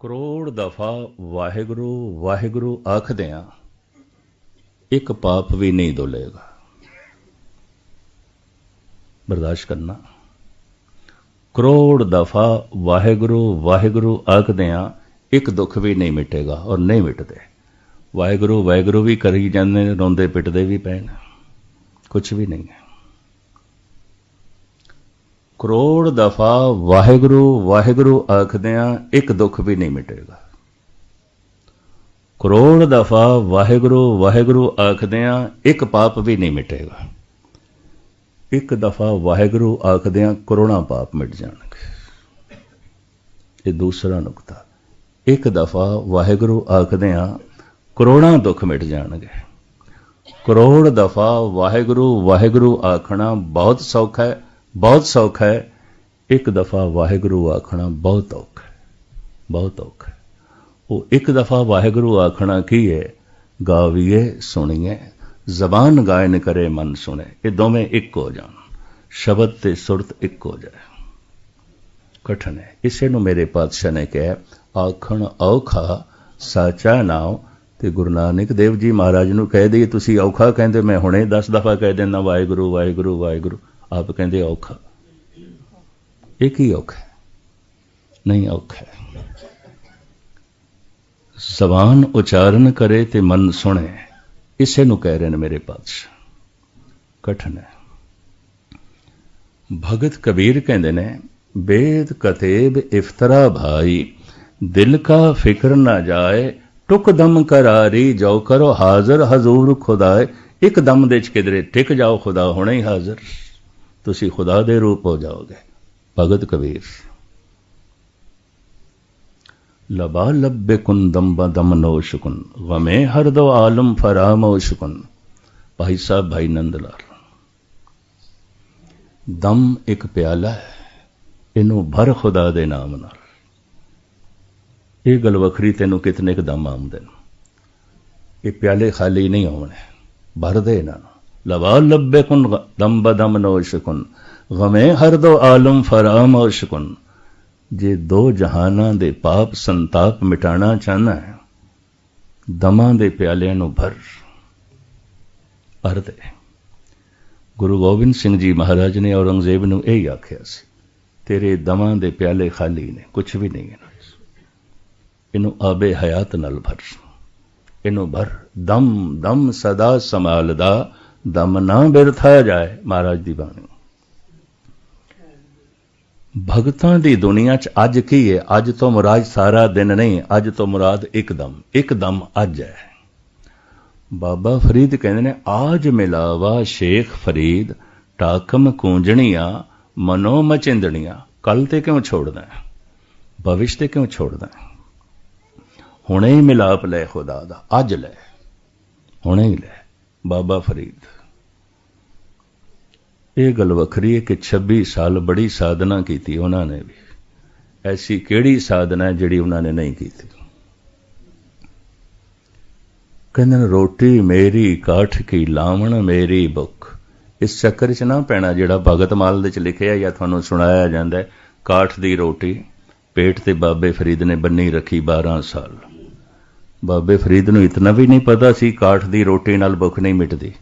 ਕਰੋੜ ਦਫਾ ਵਾਹਿਗੁਰੂ ਵਾਹਿਗੁਰੂ ਆਖਦਿਆਂ ਇੱਕ ਪਾਪ ਵੀ ਨਹੀਂ ਡੋਲੇਗਾ ਬਰਦਾਸ਼ਤ ਕਰਨਾ। ਕਰੋੜ ਦਫਾ ਵਾਹਿਗੁਰੂ ਵਾਹਿਗੁਰੂ ਆਖਦਿਆਂ ਇੱਕ ਦੁੱਖ ਵੀ ਨਹੀਂ ਮਿਟੇਗਾ ਔਰ ਨਹੀਂ ਮਿਟਦੇ। ਵਾਹਿਗੁਰੂ ਵਾਹਿਗੁਰੂ ਵੀ ਕਰੀ ਜਾਂਦੇ ਨੇ, ਰੋਂਦੇ ਪਿੱਟਦੇ ਵੀ ਪੈਣ। ਕੁਝ ਵੀ ਨਹੀਂ ਹੈ। ਕਰੋੜ ਦਫਾ ਵਾਹਿਗੁਰੂ ਵਾਹਿਗੁਰੂ ਆਖਦਿਆਂ ਇੱਕ ਦੁੱਖ ਵੀ ਨਹੀਂ ਮਿਟੇਗਾ। ਕਰੋੜ ਦਫਾ ਵਾਹਿਗੁਰੂ ਵਾਹਿਗੁਰੂ ਆਖਦਿਆਂ ਇੱਕ ਪਾਪ ਵੀ ਨਹੀਂ ਮਿਟੇਗਾ। ਇੱਕ ਦਫਾ ਵਾਹਿਗੁਰੂ ਆਖਦਿਆਂ ਕਰੋੜਾਂ ਪਾਪ ਮਿਟ ਜਾਣਗੇ। ਇਹ ਦੂਸਰਾ ਨੁਕਤਾ। ਇੱਕ ਦਫਾ ਵਾਹਿਗੁਰੂ ਆਖਦਿਆਂ ਕਰੋੜਾਂ ਦੁੱਖ ਮਿਟ ਜਾਣਗੇ। ਕਰੋੜ ਦਫਾ ਵਾਹਿਗੁਰੂ ਵਾਹਿਗੁਰੂ ਆਖਣਾ ਬਹੁਤ ਸੌਖਾ ਹੈ। ਬਹੁਤ ਸੌਖਾ ਹੈ। ਇੱਕ ਦਫਾ ਵਾਹਿਗੁਰੂ ਆਖਣਾ ਬਹੁਤ ਔਖਾ ਬਹੁਤ ਔਖਾ ਉਹ ਇੱਕ ਦਫਾ ਵਾਹਿਗੁਰੂ ਆਖਣਾ ਕੀ ਹੈ? ਗਾਵੀਏ, ਸੁਣੀਏ। ਜ਼ਬਾਨ ਗਾਇਨ ਕਰੇ, ਮਨ ਸੁਣੇ। ਇਹ ਦੋਵੇਂ ਇੱਕ ਹੋ ਜਾਣ। ਸ਼ਬਦ ਤੇ ਸੁਰਤ ਇੱਕ ਹੋ ਜਾਏ। ਕਠਨ ਹੈ। ਇਸੇ ਨੂੰ ਮੇਰੇ ਪਾਤਸ਼ਾਹ ਨੇ ਕਿਹਾ, ਆਖਣ ਔਖਾ, ਸਾਚਾ ਨਾਮ ਤੇ ਗੁਰੂ ਨਾਨਕ ਦੇਵ ਜੀ ਮਹਾਰਾਜ ਨੂੰ ਕਹਿ ਦਈਏ, ਤੁਸੀਂ ਔਖਾ ਕਹਿੰਦੇ, ਮੈਂ ਹੁਣੇ 10 ਦਫਾ ਕਹਿ ਦਿੰਦਾ, ਵਾਹਿਗੁਰੂ ਵਾਹਿਗੁਰੂ ਵਾਹਿਗੁਰੂ। ਆਪ ਕਹਿੰਦੇ ਔਖਾ। ਇਹ ਕੀ ਔਖਾ ਨਹੀਂ ਔਖਾ ਜ਼ਬਾਨ ਉਚਾਰਨ ਕਰੇ ਤੇ ਮਨ ਸੁਣੇ, ਇਸੇ ਨੂੰ ਕਹਿ ਰਹੇ ਨੇ ਮੇਰੇ ਪਾਤਸ਼ਾਹ। ਕਠਨ ਹੈ। ਭਗਤ ਕਬੀਰ ਕਹਿੰਦੇ ਨੇ ਬੇਦ ਕਤੇਬ ਇਫਤਰਾ ਭਾਈ, ਦਿਲ ਕਾ ਫਿਕਰ ਨਾ ਜਾਏ, ਟੁਕ ਦਮ ਕਰਾਰੀ, ਜੋ ਕਰੋ ਹਾਜ਼ਰ ਹਜ਼ੂਰ ਖੁਦਾਏ, ਇੱਕ ਦਮ ਦੇ ਚ ਕਿਧਰੇ ਟਿਕ ਜਾਓ ਖੁਦਾ ਹੋਣਾ ਹੀ ਹਾਜ਼ਰ। ਤੁਸੀਂ ਖੁਦਾ ਦੇ ਰੂਪ ਹੋ ਜਾਓਗੇ। ਭਗਤ ਕਬੀਰ। ਲਬਾ ਲੱਬੇ ਕੁਨ ਦਮ ਬਦਮ ਨੋਸ਼ਕੁਨ ਗਮੇ ਹਰ ਦੋ ਆਲਮ ਫਰਾਮੋਸ਼ਕੁਨ। ਭਾਈ ਸਾਹਿਬ, ਭਾਈ ਨੰਦ ਲਾਲ ਦਮ ਇੱਕ ਪਿਆਲਾ ਹੈ, ਇਹਨੂੰ ਭਰ ਖੁਦਾ ਦੇ ਨਾਮ ਨਾਲ। ਇਹ ਗੱਲ ਵੱਖਰੀ ਤੈਨੂੰ ਕਿਤਨੇ ਕ ਦਮ ਆਉਂਦੇ ਨੇ। ਇਹ ਪਿਆਲੇ ਖਾਲੀ ਨਹੀਂ ਹੋਣੇ ਭਰਦੇ ਇਹਨਾਂ ਨੂੰ। ਲਵਾ ਲੱਬੇ ਕੁਨ ਦਮ ਬਦਮ ਨੋਸ਼ਕੁਨ ਗਮੇ ਹਰ ਦੋ ਆਲਮ ਫਰਾਮੋਸ਼ਕੁਨ ਜੇ ਦੋ ਜਹਾਨਾਂ ਦੇ ਪਾਪ ਸੰਤਾਪ ਮਿਟਾਣਾ ਚਾਹਨਾ ਹੈ ਦਮਾਂ ਦੇ ਪਿਆਲਿਆਂ ਨੂੰ ਭਰ ਭਰ ਗੁਰੂ ਗੋਬਿੰਦ ਸਿੰਘ ਜੀ ਮਹਾਰਾਜ ਨੇ ਔਰੰਗਜ਼ੇਬ ਨੂੰ ਇਹ ਹੀ ਆਖਿਆ ਸੀ ਤੇਰੇ ਦਮਾਂ ਦੇ ਪਿਆਲੇ ਖਾਲੀ ਨੇ ਕੁਝ ਵੀ ਨਹੀਂ ਹੈ ਇਹਨੂੰ ਆਬੇ ਹਯਾਤ ਨਾਲ ਭਰ ਇਹਨੂੰ ਭਰ ਦਮ ਦਮ ਸਦਾ ਸੰਭਾਲਦਾ ਦਮ ਨਾ ਬਿਰਥਾ ਜਾਏ ਮਹਾਰਾਜ ਦੀ ਬਾਣੀ। ਭਗਤਾਂ ਦੀ ਦੁਨੀਆ 'ਚ ਅੱਜ ਕੀ ਹੈ ਅੱਜ ਤੋਂ ਮੁਰਾਦ ਸਾਰਾ ਦਿਨ ਨਹੀਂ, ਅੱਜ ਤੋਂ ਮੁਰਾਦ ਇੱਕਦਮ ਇੱਕਦਮ ਅੱਜ ਹੈ। ਬਾਬਾ ਫਰੀਦ ਕਹਿੰਦੇ ਨੇ, ਆਜ ਮਿਲਾਵਾ ਸ਼ੇਖ ਫਰੀਦ, ਟਾਕਮ ਕੂੰਜਣੀਆਂ, ਮਨੋ ਮਚਿੰਦਣੀਆਂ। ਕੱਲ ਤੇ ਕਿਉਂ ਛੋੜਦਾ ਹੈ? ਭਵਿਸ਼ ਤੇ ਕਿਉਂ ਛੋੜਦਾ ਹੈ? ਹੁਣੇ ਹੀ ਮਿਲਾਪ ਲੈ ਖੁਦਾ ਦਾ, ਅੱਜ ਲੈ। ਹੁਣੇ ਹੀ ਲੈ। ਬਾਬਾ ਫਰੀਦ। ਇਹ ਗੱਲ ਵੱਖਰੀ ਹੈ ਕਿ 26 ਸਾਲ ਬੜੀ ਸਾਧਨਾ ਕੀਤੀ ਉਹਨਾਂ ਨੇ ਵੀ। ਐਸੀ ਕਿਹੜੀ ਸਾਧਨਾ ਜਿਹੜੀ ਉਹਨਾਂ ਨੇ ਨਹੀਂ ਕੀਤੀ? ਕਹਿੰਦੇ ਰੋਟੀ ਮੇਰੀ, ਕਾਠ ਕੀ ਲਾਵਣ ਮੇਰੀ ਬੁੱਖ ਇਸ ਚੱਕਰ 'ਚ ਨਾ ਪੈਣਾ ਜਿਹੜਾ ਭਗਤ ਮਾਲ ਦੇ 'ਚ ਲਿਖਿਆ ਜਾਂ ਤੁਹਾਨੂੰ ਸੁਣਾਇਆ ਜਾਂਦਾ ਕਾਠ ਦੀ ਰੋਟੀ ਪੇਟ ਤੇ ਬਾਬੇ ਫਰੀਦ ਨੇ ਬੰਨੀ ਰੱਖੀ 12 ਸਾਲ। ਬਾਬੇ ਫਰੀਦ ਨੂੰ ਇਤਨਾ ਵੀ ਨਹੀਂ ਪਤਾ ਸੀ ਕਾਠ ਦੀ ਰੋਟੀ ਨਾਲ ਭੁੱਖ ਨਹੀਂ ਮਿਟਦੀ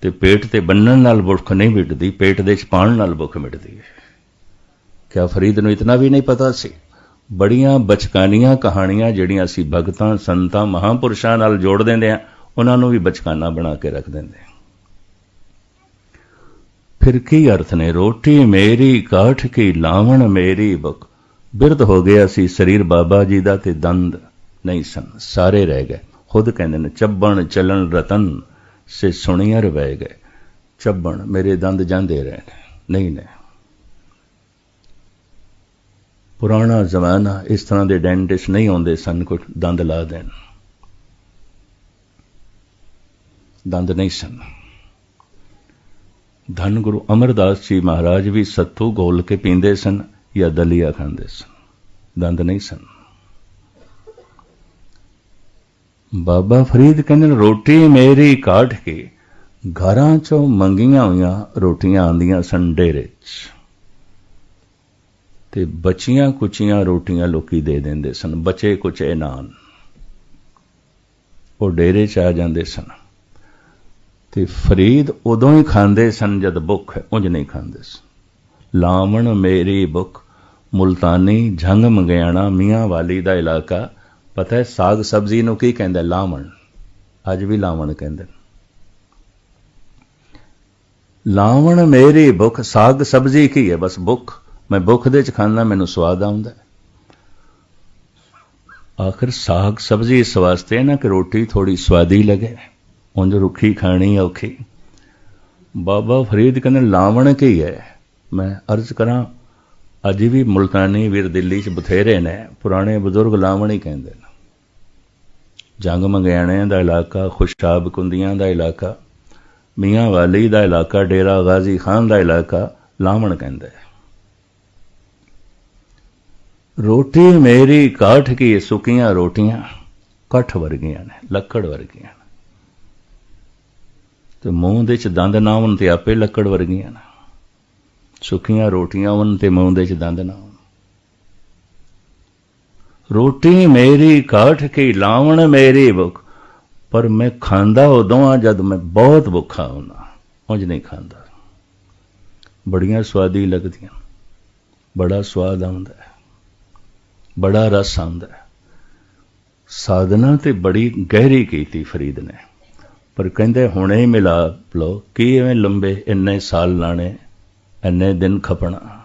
ਤੇ ਪੇਟ ਤੇ ਬੰਨਣ ਨਾਲ ਭੁੱਖ ਨਹੀਂ ਮਿਟਦੀ, ਪੇਟ ਦੇ ਚ ਨਾਲ ਭੁੱਖ ਮਿਟਦੀ ਹੈ। ਕਿਆ ਫਰੀਦ ਨੂੰ ਇਤਨਾ ਵੀ ਨਹੀਂ ਪਤਾ ਸੀ? ਬੜੀਆਂ ਬਚਕਾਨੀਆਂ ਕਹਾਣੀਆਂ ਜਿਹੜੀਆਂ ਅਸੀਂ ਭਗਤਾਂ, ਸੰਤਾਂ, ਮਹਾਪੁਰਸ਼ਾਂ ਨਾਲ ਜੋੜ ਦਿੰਦੇ ਆ ਉਹਨਾਂ ਨੂੰ ਵੀ ਬਚਕਾਨਾ ਬਣਾ ਕੇ ਰੱਖ ਦਿੰਦੇ ਆ ਫਿਰ ਕੀ ਅਰਥ ਨੇ? ਰੋਟੀ ਮੇਰੀ, ਕਾਠ ਕੀ ਲਾਵਣ ਮੇਰੀ ਭੁੱਖ? ਬਿਰਧ ਹੋ ਗਿਆ ਸੀ ਸਰੀਰ ਬਾਬਾ ਜੀ ਦਾ ਤੇ ਦੰਦ। ਨਹੀਂ ਸਨ। ਸਾਰੇ ਰਹਿ ਗਏ। ਖੁਦ ਕਹਿੰਦੇ ਨੇ, ਚੱਬਣ ਚਲਣ ਰਤਨ ਸੇ ਸੁਣਿਆ ਰਹਿ ਗਏ। ਚੱਬਣ ਮੇਰੇ ਦੰਦ ਜਾਂਦੇ ਰਹੇ ਨਹੀਂ ਨੇ ਪੁਰਾਣਾ ਜ਼ਮਾਨਾ ਇਸ ਤਰ੍ਹਾਂ ਦੇ ਡੈਂਟਿਸਟ ਨਹੀਂ ਆਉਂਦੇ ਸਨ ਕੋ ਦੰਦ ਲਾ ਦੇਣ। ਦੰਦ ਨਹੀਂ ਸਨ। ਧੰਨ ਗੁਰੂ ਅਮਰਦਾਸ ਜੀ ਮਹਾਰਾਜ ਵੀ ਸੱਤੂ ਗੋਲ ਕੇ ਪੀਂਦੇ ਸਨ ਜਾਂ ਦਲੀਆ ਖਾਂਦੇ ਸਨ। ਦੰਦ ਨਹੀਂ ਸਨ। ਬਾਬਾ ਫਰੀਦ ਕਹਿੰਦੇ ਨੇ, ਰੋਟੀ ਮੇਰੀ ਕਾਢ ਕੇ। ਘਰਾਂ ਚੋਂ ਮੰਗੀਆਂ ਹੋਈਆਂ ਰੋਟੀਆਂ ਆਂਦੀਆਂ ਸਨ ਡੇਰੇ 'ਚ। ਤੇ ਬਚੀਆਂ ਕੁਚੀਆਂ ਰੋਟੀਆਂ ਲੋਕੀ ਦੇ ਦਿੰਦੇ ਸਨ, ਬਚੇ ਕੁਚੇ ਨਾਨ ਉਹ ਡੇਰੇ 'ਚ ਆ ਜਾਂਦੇ ਸਨ। ਤੇ ਫਰੀਦ ਉਦੋਂ ਹੀ ਖਾਂਦੇ ਸਨ ਜਦ ਭੁੱਖ, ਉਂਝ ਨਹੀਂ ਖਾਂਦੇ ਸਨ। ਲਾਵਣ ਮੇਰੀ ਭੁੱਖ, ਮੁਲਤਾਨੀ ਝੰਗ ਮੰਗਿਆਣਾ, ਮੀਆਂ ਵਾਲੀ ਦਾ ਇਲਾਕਾ ਪਤਾ ਹੈ, ਸਾਗ ਸਬਜ਼ੀ ਨੂੰ ਕੀ ਕਹਿੰਦਾ ਲਾਵਣ। ਅੱਜ ਵੀ ਲਾਵਣ ਕਹਿੰਦੇ ਲਾਵਣ ਮੇਰੀ ਭੁੱਖ, ਸਾਗ ਸਬਜ਼ੀ ਕੀ ਹੈ? ਬਸ ਭੁੱਖ। ਮੈਂ ਭੁੱਖ ਦੇ ਚ ਖਾਂਦਾ, ਮੈਨੂੰ ਸਵਾਦ ਆਉਂਦਾ ਆਖਰ ਸਾਗ ਸਬਜ਼ੀ ਇਸ ਵਾਸਤੇ ਨਾ ਕਿ ਰੋਟੀ ਥੋੜੀ ਸਵਾਦੀ ਲੱਗੇ। ਉਂਝ ਰੁੱਖੀ ਖਾਣੀ ਔਖੀ। ਬਾਬਾ ਫਰੀਦ ਕਹਿੰਦੇ, ਲਾਵਣ ਕੀ ਹੈ? ਮੈਂ ਅਰਜ਼ ਕਰਾਂ, ਅੱਜ ਵੀ ਮੁਲਤਾਨੀ ਵੀਰ ਦਿੱਲੀ 'ਚ ਬਥੇਰੇ ਨੇ। ਪੁਰਾਣੇ ਬਜ਼ੁਰਗ ਲਾਵਣ ਹੀ ਕਹਿੰਦੇ ਨੇ। ਜੰਗ ਮੰਗਿਆਣਿਆਂ ਦਾ ਇਲਾਕਾ ਖੁਸ਼ਾਬ ਕੁੰਦੀਆਂ ਦਾ ਇਲਾਕਾ, ਮੀਆਂ ਵਾਲੀ ਦਾ ਇਲਾਕਾ, ਡੇਰਾ ਗਾਜ਼ੀ ਖਾਨ ਦਾ ਇਲਾਕਾ ਲਾਵਣ ਕਹਿੰਦੇ ਰੋਟੀ ਮੇਰੀ ਕਾਠ ਕੀ ਸੁੱਕੀਆਂ ਰੋਟੀਆਂ, ਕਠ ਵਰਗੀਆਂ ਨੇ, ਲੱਕੜ ਵਰਗੀਆਂ ਨੇ। ਤੇ ਮੂੰਹ ਦੇ ਚ ਦੰਦ ਨਾ ਹੋਣ ਤੇ ਆਪੇ ਲੱਕੜ ਵਰਗੀਆਂ ਨੇ। ਸੁੱਕੀਆਂ ਰੋਟੀਆਂ ਹੋਣ ਤੇ ਮੂੰਹ ਦੇ ਚ ਦੰਦ ਨਾ ਹੋਣ। ਰੋਟੀ ਮੇਰੀ, ਕਾਠ ਕੀ ਲਾਵਣ ਮੇਰੀ ਭੁੱਖ। ਪਰ ਮੈਂ ਖਾਂਦਾ ਉਦੋਂ ਆ ਜਦ ਮੈਂ ਬਹੁਤ ਭੁੱਖਾ ਹੁੰਦਾ ਉਂਝ ਨਹੀਂ ਖਾਂਦਾ। ਬੜੀਆਂ ਸਵਾਦੀ ਲੱਗਦੀਆਂ। ਬੜਾ ਸਵਾਦ ਆਉਂਦਾ ਹੈ। ਬੜਾ ਰਸ ਆਉਂਦਾ ਹੈ। ਸਾਧਨਾ ਤੇ ਬੜੀ ਗਹਿਰੀ ਕੀਤੀ ਫਰੀਦ ਨੇ। ਪਰ ਕਹਿੰਦੇ ਹੁਣੇ ਹੀ ਮਿਲਾ ਲੋ ਕੀ ਐਵੇਂ ਲੰਬੇ, ਇੰਨੇ ਸਾਲ ਲਾਣੇ, ਇੰਨੇ ਦਿਨ ਖਪਣਾ।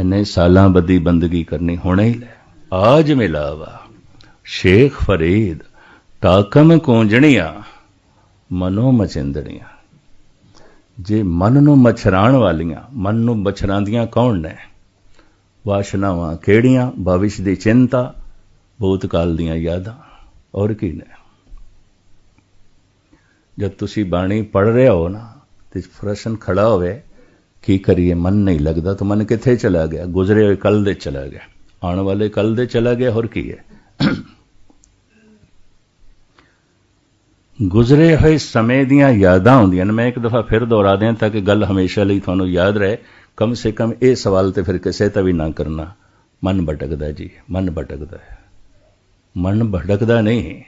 ਇੰਨੇ ਸਾਲਾਂ ਬੱਦੀ ਬੰਦਗੀ ਕਰਨੀ ਹੁਣੇ ਹੀ ਲੈ। ਆਜ ਮਿਲਾਵਾ। ਸ਼ੇਖ ਫਰੀਦ, ਤਾਕਮ ਕੂੰਜਣੀਆਂ, ਮਨੋ ਮਚਿੰਦੜੀਆਂ। ਜੇ ਮਨ ਨੂੰ ਮਛਰਾਣ ਵਾਲੀਆਂ, ਮਨ ਨੂੰ ਮਛਰਾਂਦੀਆਂ ਕੌਣ ਨੇ? ਵਾਸ਼ਨਾਵਾਂ ਕਿਹੜੀਆਂ? ਭਵਿਸ਼ ਦੀ ਚਿੰਤਾ, ਭੂਤਕਾਲ ਦੀਆਂ ਯਾਦਾਂ, ਔਰ ਕੀ ਨੇ? ਜਦ ਤੁਸੀਂ ਬਾਣੀ ਪੜ ਰਹੇ ਹੋ ਨਾ, ਤੇ ਪ੍ਰਸ਼ਨ ਖੜਾ ਹੋਵੇ ਕੀ ਕਰੀਏ, ਮਨ ਨਹੀਂ ਲੱਗਦਾ ਤਾਂ ਮਨ ਕਿੱਥੇ ਚਲਾ ਗਿਆ? ਗੁਜ਼ਰੇ ਹੋਏ ਕੱਲ ਦੇ ਚਲਾ ਗਿਆ। ਆਉਣ ਵਾਲੇ ਕੱਲ ਦੇ ਚਲਾ ਗਿਆ, ਹੋਰ ਕੀ ਹੈ? ਗੁਜ਼ਰੇ ਹੋਏ ਸਮੇਂ ਦੀਆਂ ਯਾਦਾਂ ਆਉਂਦੀਆਂ ਨੇ। ਮੈਂ ਇੱਕ ਦਫਾ ਫਿਰ ਦੁਹਰਾ ਦਿਆਂ ਤਾਂ ਕਿ ਗੱਲ ਹਮੇਸ਼ਾ ਲਈ ਤੁਹਾਨੂੰ ਯਾਦ ਰਹੇ। ਕਮ ਸੇ ਕਮ ਇਹ ਸਵਾਲ ਤੇ ਫਿਰ ਕਿਸੇ ਤਾਂ ਵੀ ਨਾ ਕਰਨਾ। ਮਨ ਭਟਕਦਾ ਜੀ, ਮਨ ਭਟਕਦਾ ਹੈ। ਮਨ ਭਟਕਦਾ ਨਹੀਂ।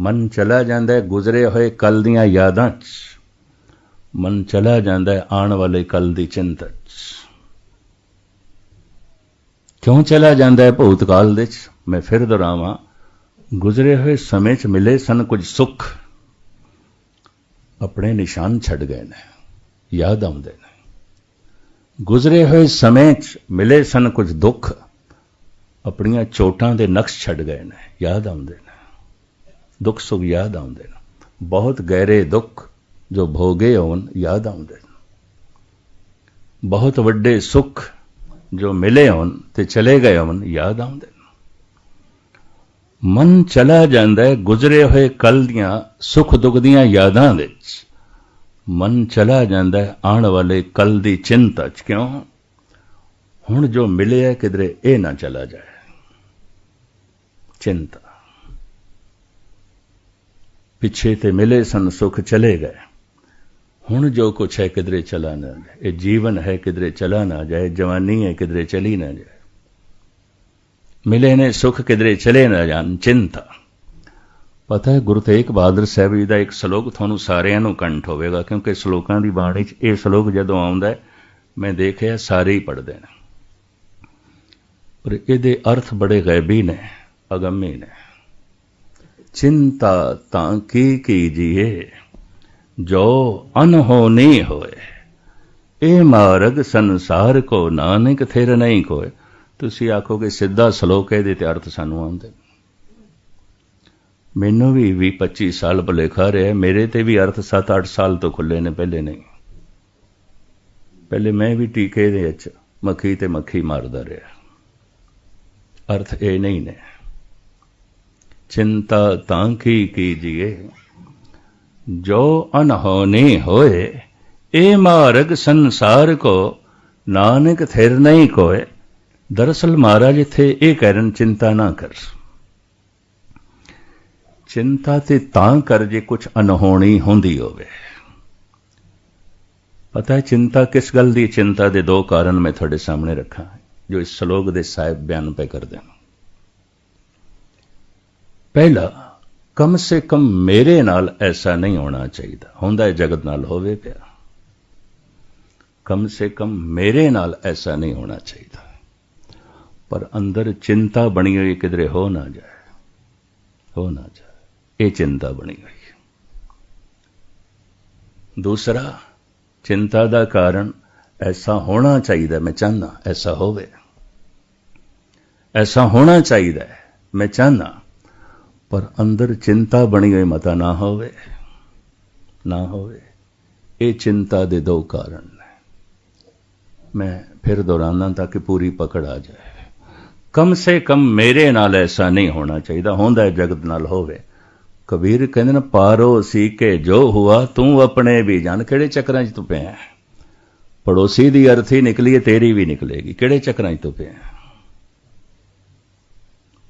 ਮਨ ਚਲਾ ਜਾਂਦਾ ਹੈ ਗੁਜ਼ਰੇ ਹੋਏ ਕੱਲ ਦੀਆਂ ਯਾਦਾਂ 'ਚ। ਮਨ ਚਲਾ ਜਾਂਦਾ ਹੈ ਆਉਣ ਵਾਲੇ ਕੱਲ ਦੀ ਚਿੰਤਾ 'ਚ। ਕਿਉਂ ਚਲਾ ਜਾਂਦਾ ਹੈ ਭੂਤ ਕਾਲ ਦੇ 'ਚ? ਮੈਂ ਫਿਰ ਦੁਹਰਾਵਾਂ, ਗੁਜ਼ਰੇ ਹੋਏ ਸਮੇਂ 'ਚ ਮਿਲੇ ਸਨ ਕੁਝ ਸੁੱਖ, ਆਪਣੇ ਨਿਸ਼ਾਨ ਛੱਡ ਗਏ ਨੇ, ਯਾਦ ਆਉਂਦੇ ਨੇ। ਗੁਜ਼ਰੇ ਹੋਏ ਸਮੇਂ 'ਚ ਮਿਲੇ ਸਨ ਕੁਝ ਦੁੱਖ, ਆਪਣੀਆਂ ਚੋਟਾਂ ਦੇ ਨਕਸ਼ ਛੱਡ ਗਏ ਨੇ, ਯਾਦ ਆਉਂਦੇ ਨੇ। ਦੁੱਖ ਸੁਖ ਯਾਦ ਆਉਂਦੇ ਨੇ। ਬਹੁਤ ਗਹਿਰੇ ਦੁੱਖ ਜੋ ਭੋਗੇ ਹੋਣ, ਯਾਦ ਆਉਂਦੇ ਨੇ। ਬਹੁਤ ਵੱਡੇ ਸੁੱਖ ਜੋ ਮਿਲੇ ਹੋਣ ਤੇ ਚਲੇ ਗਏ ਹੋਣ, ਯਾਦ ਆਉਂਦੇ ਨੇ। ਮਨ ਚਲਾ ਜਾਂਦਾ ਹੈ ਗੁਜ਼ਰੇ ਹੋਏ ਕੱਲ ਦੀਆਂ ਸੁੱਖ ਦੁੱਖ ਦੀਆਂ ਯਾਦਾਂ ਵਿੱਚ। ਮਨ ਚਲਾ ਜਾਂਦਾ ਹੈ ਆਉਣ ਵਾਲੇ ਕੱਲ ਦੀ ਚਿੰਤਾ ਚ ਕਿਉਂ? ਹੁਣ ਜੋ ਮਿਲਿਆ ਕਿਧਰੇ ਇਹ ਨਾ ਚਲਾ ਜਾਏ। ਚਿੰਤਾ। ਪਿੱਛੇ ਤੇ ਮਿਲੇ ਸਨ ਸੁਖ ਚਲੇ ਗਏ। ਹੁਣ ਜੋ ਕੁਛ ਹੈ ਕਿਧਰੇ ਚਲਾ ਨਾ ਜਾਏ। ਇਹ ਜੀਵਨ ਹੈ ਕਿਧਰੇ ਚਲਾ ਨਾ ਜਾਏ, ਜਵਾਨੀ ਹੈ ਕਿਧਰੇ ਚਲੀ ਨਾ ਜਾਏ। ਮਿਲੇ ਨੇ ਸੁਖ ਕਿਧਰੇ ਚਲੇ ਨਾ ਜਾਣ, ਚਿੰਤਾ। ਪਤਾ ਹੈ ਗੁਰੂ ਤੇਗ ਬਹਾਦਰ ਸਾਹਿਬ ਜੀ ਦਾ ਇੱਕ ਸ਼ਲੋਕ ਤੁਹਾਨੂੰ ਸਾਰਿਆਂ ਨੂੰ ਕੰਠ ਹੋਵੇਗਾ, ਕਿਉਂਕਿ ਸ਼ਲੋਕਾਂ ਦੀ ਬਾਣੀ 'ਚ ਇਹ ਸ਼ਲੋਕ ਜਦੋਂ ਆਉਂਦਾ ਹੈ, ਮੈਂ ਦੇਖਿਆ ਸਾਰੇ ਹੀ ਪੜਦੇ ਨੇ। ਪਰ ਇਹਦੇ ਅਰਥ ਬੜੇ ਗੈਬੀ ਨੇ, ਅਗੰਮੀ ਨੇ। ਚਿੰਤਾ ਤਾਂ ਕੀ ਕੀਜੀਏ? ਜੋ ਅਨਹੋਨੀ ਹੋਏ। ਇਹ ਮਾਰਗ ਸੰਸਾਰ ਕੋ ਨਾਨਕ ਥਿਰ ਨਹੀਂ ਕੋਏ ਤੁਸੀਂ ਆਖੋਗੇ, ਸਿੱਧਾ ਸ਼ਲੋਕ ਇਹਦੇ ਤੇ ਅਰਥ ਸਾਨੂੰ ਆਉਂਦੇ। ਮੈਨੂੰ ਵੀ 20 25 ਸਾਲ ਭੁਲੇਖਾ ਰਿਹਾ। ਮੇਰੇ ਤੇ ਵੀ ਅਰਥ 7-8 ਸਾਲ ਤੋਂ ਖੁੱਲੇ ਨੇ, ਪਹਿਲੇ ਨਹੀਂ। ਪਹਿਲੇ ਮੈਂ ਵੀ ਟੀਕੇ ਦੇ ਵਿੱਚ ਮੱਖੀ ਤੇ ਮੱਖੀ ਮਾਰਦਾ ਰਿਹਾ। ਅਰਥ ਇਹ ਨਹੀਂ ਨੇ। ਚਿੰਤਾ ਤਾਂ ਕੀ ਕੀਜੀਏ? ਜੋ ਅਨਹੋਨੀ ਹੋਏ ਇਹ ਮਾਰਗ ਸੰਸਾਰ ਕੋ, ਨਾਨਕ ਥਿਰ ਨਹੀਂ ਕੋਏ। ਦਰਅਸਲ ਮਹਾਰਾਜ ਇੱਥੇ ਇਹ ਕਹਿਣ, ਚਿੰਤਾ ਨਾ ਕਰ। ਚਿੰਤਾ ਤੇ ਤਾਂ ਕਰ ਜੇ ਕੁਝ ਅਨਹੋਣੀ ਹੁੰਦੀ ਹੋਵੇ। ਪਤਾ ਹੈ ਚਿੰਤਾ ਕਿਸ ਗੱਲ ਦੀ? ਚਿੰਤਾ ਦੇ ਦੋ ਕਾਰਨ ਮੈਂ ਤੁਹਾਡੇ ਸਾਹਮਣੇ ਰੱਖਾਂ, ਜੋ ਇਸ ਸ਼ਲੋਕ ਦੇ ਸਾਹਿਬ ਬਿਆਨ ਪੈ ਕਰਦੇ ਹਨ ਪਹਿਲਾ ਕਮ ਸੇ ਕਮ ਮੇਰੇ ਨਾਲ ਐਸਾ ਨਹੀਂ ਹੋਣਾ ਚਾਹੀਦਾ। ਹੁੰਦਾ ਹੈ, ਜਗਤ ਨਾਲ ਹੋਵੇ ਪਿਆ ਕਮ ਸੇ ਕਮ ਮੇਰੇ ਨਾਲ ਐਸਾ ਨਹੀਂ ਹੋਣਾ ਚਾਹੀਦਾ। ਪਰ ਅੰਦਰ ਚਿੰਤਾ ਬਣੀ ਹੋਈ ਕਿਧਰੇ ਹੋ ਨਾ ਜਾਏ। ਹੋ ਨਾ ਜਾਏ। ਇਹ ਚਿੰਤਾ ਬਣੀ ਹੋਈ ਦੂਸਰਾ, ਚਿੰਤਾ ਦਾ ਕਾਰਨ ਐਸਾ ਹੋਣਾ ਚਾਹੀਦਾ, ਮੈਂ ਚਾਹਨਾ ਐਸਾ ਹੋਵੇ। ਐਸਾ ਹੋਣਾ ਚਾਹੀਦਾ ਮੈਂ ਚਾਹਨਾ ਪਰ ਅੰਦਰ ਚਿੰਤਾ ਬਣੀ ਹੋਈ ਮਤਾ ਨਾ ਹੋਵੇ ਨਾ ਹੋਵੇ। ਇਹ ਚਿੰਤਾ ਦੇ ਦੋ ਕਾਰਨ ਨੇ। ਮੈਂ ਫਿਰ ਦੁਹਰਾਉਂਦਾ ਤਾਂ ਕਿ ਪੂਰੀ ਪਕੜ ਆ ਜਾਏ। ਕਮ ਸੇ ਕਮ ਮੇਰੇ ਨਾਲ ਐਸਾ ਨਹੀਂ ਹੋਣਾ ਚਾਹੀਦਾ, ਹੁੰਦਾ ਜਗਤ ਨਾਲ ਹੋਵੇ। ਕਬੀਰ ਕਹਿੰਦੇ ਨੇ, ਪਾਰੋ ਸੀ ਕੇ ਜੋ ਹੁਆ ਤੂੰ ਆਪਣੇ ਵੀ। ਜਾਣ ਕਿਹੜੇ ਚੱਕਰਾਂ 'ਚ ਤੂੰ ਪਿਆ ਪੜੋਸੀ ਦੀ ਅਰਥੀ ਨਿਕਲੀ ਤੇਰੀ ਵੀ ਨਿਕਲੇਗੀ। ਕਿਹੜੇ ਚੱਕਰਾਂ 'ਚ ਤੂੰ ਪਿਆ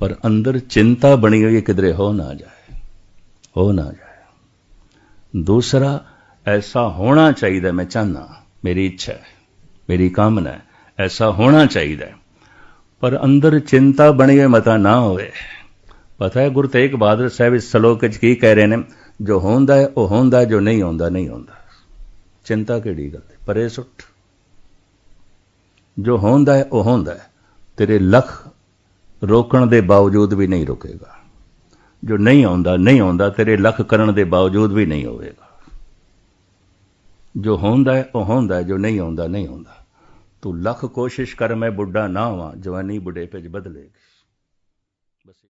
ਪਰ ਅੰਦਰ ਚਿੰਤਾ ਬਣੀ ਹੋਈ ਕਿਧਰੇ ਹੋ ਨਾ ਜਾਏ, ਹੋ ਨਾ ਜਾਏ। ਦੂਸਰਾ, ਐਸਾ ਹੋਣਾ ਚਾਹੀਦਾ, ਮੈਂ ਚਾਹਨਾ ਮੇਰੀ ਇੱਛਾ ਹੈ, ਮੇਰੀ ਕਾਮਨਾ ਹੈ, ਐਸਾ ਹੋਣਾ ਚਾਹੀਦਾ ਪਰ ਅੰਦਰ ਚਿੰਤਾ ਬਣੀ ਹੋਈ, ਮਤਾ ਨਾ ਹੋਵੇ। ਪਤਾ ਹੈ, ਗੁਰੂ ਤੇਗ ਬਹਾਦਰ ਸਾਹਿਬ ਇਸ ਸ਼ਲੋਕ ਵਿੱਚ ਕੀ ਕਹਿ ਰਹੇ ਨੇ, ਜੋ ਹੁੰਦਾ ਹੈ, ਉਹ ਹੁੰਦਾ ਜੋ ਨਹੀਂ ਹੁੰਦਾ ਨਹੀਂ ਹੁੰਦਾ। ਚਿੰਤਾ ਕਿਹੜੀ ਗੱਲ ਪਰੇ ਸੁੱਟ ਜੋ ਹੁੰਦਾ ਹੈ, ਉਹ ਹੁੰਦਾ ਤੇਰੇ ਲੱਖ ਰੋਕਣ ਦੇ ਬਾਵਜੂਦ ਵੀ ਨਹੀਂ ਰੁਕੇਗਾ। ਜੋ ਨਹੀਂ ਆਉਂਦਾ ਨਹੀਂ ਆਉਂਦਾ, ਤੇਰੇ ਲੱਖ ਕਰਨ ਦੇ ਬਾਵਜੂਦ ਵੀ ਨਹੀਂ ਹੋਵੇਗਾ। ਜੋ ਹੁੰਦਾ ਹੈ, ਉਹ ਹੁੰਦਾ ਜੋ ਨਹੀਂ ਆਉਂਦਾ ਨਹੀਂ ਆਉਂਦਾ। ਤੂੰ ਲੱਖ ਕੋਸ਼ਿਸ਼ ਕਰ, ਮੈਂ ਬੁੱਢਾ ਨਾ ਹਾਂ, ਜਵਾਨੀ ਬੁਢੇਪੇ ਚ ਬਦਲੇਗੀ।